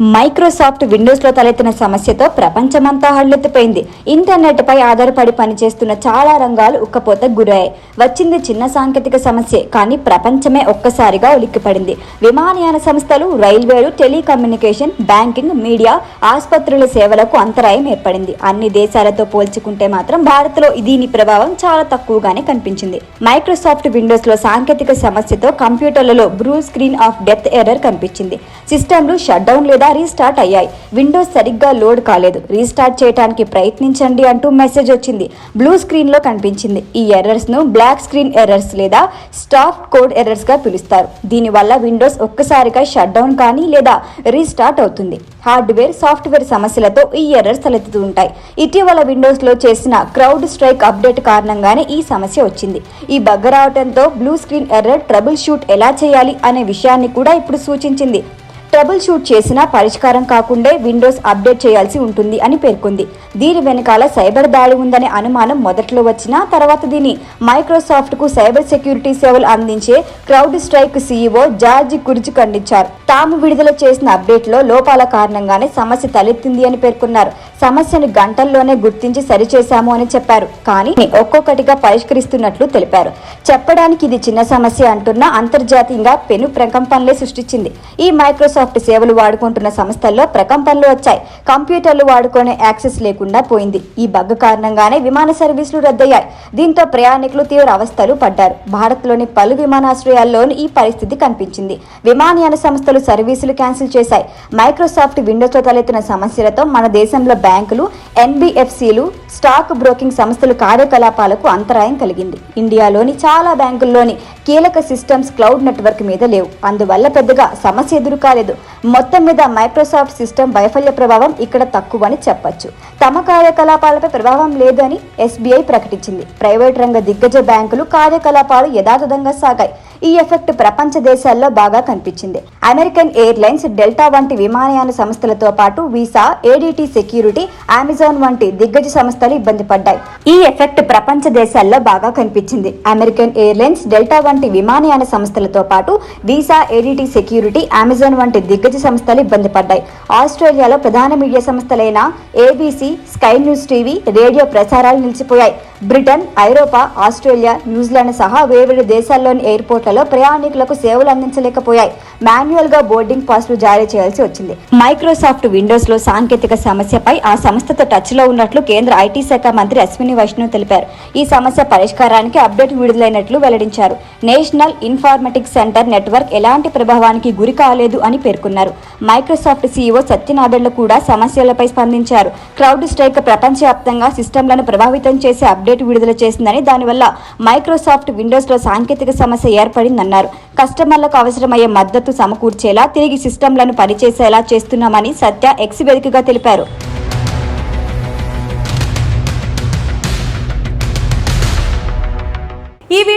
Microsoft విండోస్లో తలెత్తిన సమస్యతో ప్రపంచమంతా హళ్ళెత్తిపోయింది. ఇంటర్నెట్ పై ఆధారపడి పనిచేస్తున్న చాలా రంగాలు ఉక్కపోత గురయ్యాయి. వచ్చింది చిన్న సాంకేతిక సమస్యే కానీ ప్రపంచమే ఒక్కసారిగా ఉలిక్కిపడింది. విమానయాన సంస్థలు రైల్వేలు టెలికమ్యూనికేషన్ బ్యాంకింగ్ మీడియా ఆసుపత్రుల సేవలకు అంతరాయం ఏర్పడింది. అన్ని దేశాలతో పోల్చుకుంటే మాత్రం భారత్లో దీని ప్రభావం చాలా తక్కువగానే కనిపించింది. మైక్రోసాఫ్ట్ విండోస్లో సాంకేతిక సమస్యతో కంప్యూటర్లలో blue screen of death error కనిపించింది. సిస్టమ్లు షట్ డౌన్ లేదా రీస్టార్ట్ అయ్యాయి. విండోస్ సరిగ్గా లోడ్ కాలేదు. రీస్టార్ట్ చేయడానికి ప్రయత్నించండి అంటూ మెసేజ్ వచ్చింది. బ్లూ స్క్రీన్లో కనిపించింది. ఈ ఎర్రర్స్ను బ్లాక్ స్క్రీన్ ఎర్రర్స్ లేదా స్టాఫ్ కోడ్ ఎర్రర్స్గా పిలుస్తారు. దీనివల్ల విండోస్ ఒక్కసారిగా షట్ డౌన్ కానీ లేదా రీస్టార్ట్ అవుతుంది. హార్డ్వేర్ సాఫ్ట్వేర్ సమస్యలతో ఈ ఎర్రర్స్ తలెత్తుతూ ఉంటాయి ఇటీవల విండోస్లో చేసిన క్రౌడ్ స్ట్రైక్ అప్డేట్ కారణంగానే ఈ సమస్య వచ్చింది. ఈ బగ్గ రావడంతో blue screen error troubleshoot ఎలా చేయాలి అనే విషయాన్ని కూడా ఇప్పుడు సూచించింది. ట్రబుల్ షూట్ చేసినా పరిష్కారం కాకుండా విండోస్ అప్డేట్ చేయాల్సి ఉంటుంది అని పేర్కొంది. దీని వెనకాల సైబర్ దాడి ఉందనే అనుమానం మొదట్లో వచ్చినా తర్వాత దీని మైక్రోసాఫ్ట్కు సైబర్ సెక్యూరిటీ సేవలు అందించే CrowdStrike CEO George Kurtz ఖండించారు. తాము విడుదల చేసిన అప్డేట్లో లోపాల కారణంగానే సమస్య తలెత్తింది అని పేర్కొన్నారు. సమస్యను గంటల్లోనే గుర్తించి సరిచేశాము అని చెప్పారు. కానీ ఒక్కొక్కటిగా పరిష్కరిస్తున్నట్లు తెలిపారు. చెప్పడానికి ఇది చిన్న సమస్య అంటున్న అంతర్జాతీయంగా పెను ప్రకంపనలే సృష్టించింది. ఈ మైక్రోసాఫ్ట్ సేవలు వాడుకుంటున్న సంస్థల్లో ప్రకంపనలు వచ్చాయి. కంప్యూటర్లు వాడుకునే యాక్సెస్ లేకుండా పోయింది. ఈ బగ్ కారణంగానే విమాన సర్వీసులు రద్దయ్యాయి. దీంతో ప్రయాణికులు తీవ్ర అవస్థలు పడ్డారు. భారత్లోని పలు విమానాశ్రయాల్లోనూ ఈ పరిస్థితి కనిపించింది. విమానయాన సంస్థలు సర్వీసులు క్యాన్సిల్ చేశాయి. మైక్రోసాఫ్ట్ విండోస్లో తలెత్తిన సమస్యలతో మన దేశంలో బ్యాంకులు ఎన్బిఎఫ్సిలు స్టాక్ బ్రోకింగ్ సంస్థలు కార్యకలాపాలకు అంతరాయం కలిగింది. ఇండియాలోని చాలా బ్యాంకుల్లోని కీలక సిస్టమ్స్ క్లౌడ్ నెట్వర్క్ మీద లేవు. అందువల్ల పెద్దగా సమస్య ఎదురు కాలేదు మొత్తం మీద మైక్రోసాఫ్ట్ సిస్టమ్ వైఫల్య ప్రభావం ఇక్కడ తక్కువని చెప్పొచ్చు. తమ కార్యకలాపాలపై ప్రభావం లేదని ఎస్బీఐ ప్రకటించింది. ప్రైవేట్ రంగ దిగ్గజ బ్యాంకులు కార్యకలాపాలు యథాతథంగా సాగాయి. ఈ ఎఫెక్ట్ ప్రపంచ దేశాల్లో బాగా కనిపించింది. అమెరికన్ ఎయిర్లైన్స్ డెల్టా వంటి విమానయాన సంస్థలతో పాటు వీసా ఏడీటీ సెక్యూరిటీ అమెజాన్ వంటి దిగ్గజ సంస్థలు ఇబ్బంది పడ్డాయి. ఈ ఎఫెక్ట్ ప్రపంచ దేశాల్లో బాగా కనిపించింది. అమెరికన్ ఎయిర్లైన్స్ డెల్టా వంటి విమానయాన సంస్థలతో పాటు వీసా ఏడీటీ సెక్యూరిటీ అమెజాన్ వంటి దిగ్గజ సంస్థలు ఇబ్బంది పడ్డాయి. ఆస్ట్రేలియాలో ప్రధాన media సంస్థలైన ABC Sky News TV radio ప్రసారాలు నిలిచిపోయాయి. బ్రిటన్ ఐరోపా ఆస్ట్రేలియా న్యూజిలాండ్ సహా వేర్వేరు దేశాల్లోని ఎయిర్పోర్ట్లలో ప్రయాణికులకు సేవలు అందించలేకపోయాయి. మాన్యువల్గా బోర్డింగ్ పాస్లు జారీ చేయాల్సి వచ్చింది. మైక్రోసాఫ్ట్ విండోస్లో సాంకేతిక సమస్యపై ఆ సంస్థతో టచ్లో ఉన్నట్లు కేంద్ర ఐటీ శాఖ మంత్రి అశ్విని వైష్ణవ్ తెలిపారు. ఈ సమస్య పరిష్కారానికి అప్డేట్ విడుదలైనట్లు వెల్లడించారు. నేషనల్ ఇన్ఫార్మేటిక్స్ సెంటర్ నెట్వర్క్ ఎలాంటి ప్రభావానికి గురి కాలేదు అని పేర్కొన్నారు. మైక్రోసాఫ్ట్ సీఈఓ సత్యనాదెళ్ళ కూడా సమస్యలపై స్పందించారు. క్రౌడ్ స్ట్రైక్ ప్రపంచవ్యాప్తంగా సిస్టమ్లను ప్రభావితం చేసే అప్డేట్ విడుదల చేసిందని దానివల్ల మైక్రోసాఫ్ట్ విండోస్లో సాంకేతిక సమస్య ఏర్పడిందన్నారు. కస్టమర్లకు అవసరమయ్యే మద్దతు సమకూర్చేలా తిరిగి సిస్టమ్లను పనిచేసేలా చేస్తున్నామని సత్య ఎక్స్ వేదికగా తెలిపారు.